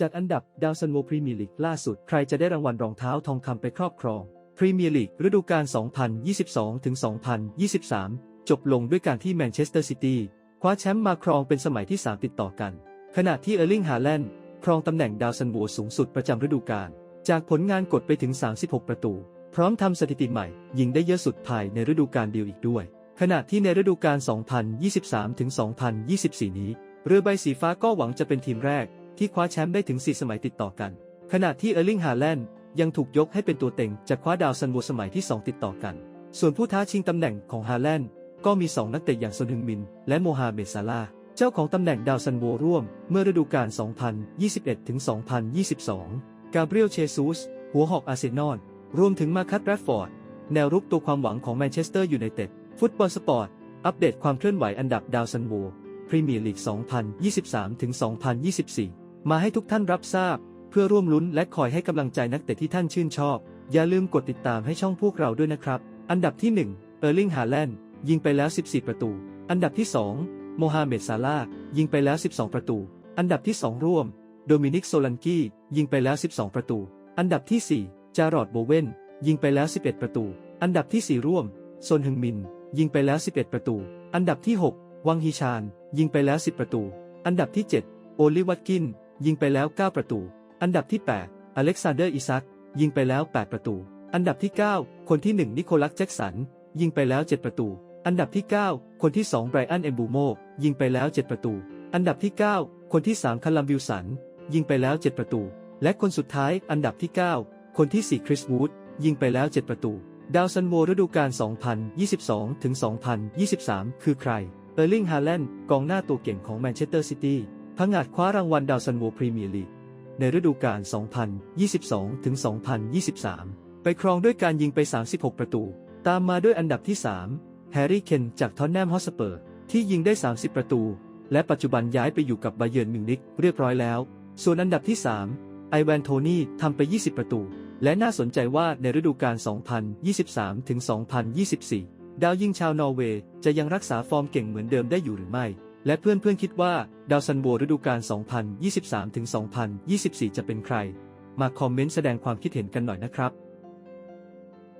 จัดอันดับดาวซันโวพรีเมียร์ลีกล่าสุดใครจะได้รางวัลรองเท้าทองคำไปครอบครองพรีเมียร์ลีกฤดูกาล 2022-2023 จบลงด้วยการที่แมนเชสเตอร์ซิตี้คว้าแชมป์มาครองเป็นสมัยที่ 3 ติดต่อกัน ขณะที่เออร์ลิง ฮาแลนด์ครองตำแหน่งดาวซันโวสูงสุดประจำฤดูกาล จากผลงานกดไปถึง 36 ประตู พร้อมทำสถิติใหม่ ยิงได้เยอะสุดภายในฤดูกาลเดียวอีกด้วย ขณะที่ในฤดูกาล 2023-2024 นี้ เรือใบสีฟ้าก็หวังจะเป็นทีมแรก ที่คว้าแชมป์ได้ถึง 4 สมัยติดต่อกัน ขณะที่เออร์ลิง ฮาแลนด์ยังถูกยกให้เป็นตัวเต็งจะคว้าดาวซันโวสมัยที่ 2 ติดต่อกัน ส่วนผู้ท้าชิงตำแหน่งของฮาแลนด์ก็มี 2 นักเตะอย่างซนฮึงมิน และโมฮาเมดซาลาเจ้าของตำแหน่งดาวซันโวร่วม เมื่อฤดูกาล 2021-2022 กาเบรียล เชซูส หัวหอกอาร์เซนอล รวมถึงมาคัตแรดฟอร์ด แนวรุกตัวความหวังของแมนเชสเตอร์ยูไนเต็ด ฟุตบอลสปอร์ต อัปเดตความเคลื่อนไหวอันดับดาวซันโว พรีเมียร์ลีก 2023-2024 มาให้ทุกท่านรับทราบ เพื่อร่วมลุ้นและคอยให้กำลังใจนักเตะที่ท่านชื่นชอบ อย่าลืมกดติดตามให้ช่องพวกเราด้วยนะครับ อันดับที่ 1 เออร์ลิง ฮาแลนด์ ยิงไปแล้ว 14 ประตู อันดับที่ 2 โมฮาเหม็ด ซาลาห์ ยิงไปแล้ว 12 ประตู อันดับที่ 2 ร่วม โดมินิก โซลันกี้ ยิงไปแล้ว 12 ประตู อันดับที่ 4 จารอด โบเวนยิงไปแล้ว 11 ประตู อันดับที่ 4 ร่วม โซนฮึงมิน ยิงไปแล้ว 11 ประตู อันดับที่ 6 วังฮีชาน ยิงไปแล้ว 10 ประตู อันดับที่ 7 โอลิวัตกิน ยิงไปแล้ว 9 ประตู อันดับที่ 8 อเล็กซานเดอร์อิซัก ยิงไปแล้ว 8 ประตู อันดับที่ 9 คนที่ 1 นิโคลัสแจ็กสัน ยิงไปแล้ว 7 ประตู อันดับที่ 9 คนที่ 2 ไบรอันเอมบูโม ยิงไปแล้ว 7 ประตู อันดับที่ 9 คนที่ 3 คาลัมบิลสัน ยิงไปแล้ว 7 ประตู และคนสุดท้าย อันดับที่ 9 คนที่ 4 คริสวูด ยิงไปแล้ว 7 ประตู ดาวซันโวฤดูกาล 2022-2023 คือใคร เออร์ลิง ฮาแลนด์ กองหน้าตัวเก่งของแมนเชสเตอร์ซิตี้ พังอาจคว้ารางวัลดาวซันโวพรีเมียร์ลีกในฤดูกาล 2022-2023 ไปครองด้วยการยิงไป 36 ประตู ตามมาด้วยอันดับที่ 3 แฮร์รี่เคนจากทอนแนมฮอสเปอร์ ที่ยิงได้ 30 ประตู และปัจจุบันย้ายไปอยู่กับบาเยิร์นมิวนิกเรียบร้อยแล้ว ส่วนอันดับที่ 3 ไอแวนโทนี่ทำไป 20 ประตู และน่าสนใจว่าในฤดูกาล 2023-2024 ดาวยิงชาวนอร์เวย์จะยังรักษาฟอร์มเก่งเหมือนเดิมได้อยู่หรือไม่ และเพื่อนเพื่อนคิดว่า ดาวซันโวฤดูกาล 2023-2024 จะเป็นใคร มาคอมเมนต์แสดงความคิดเห็นกันหน่อยนะครับ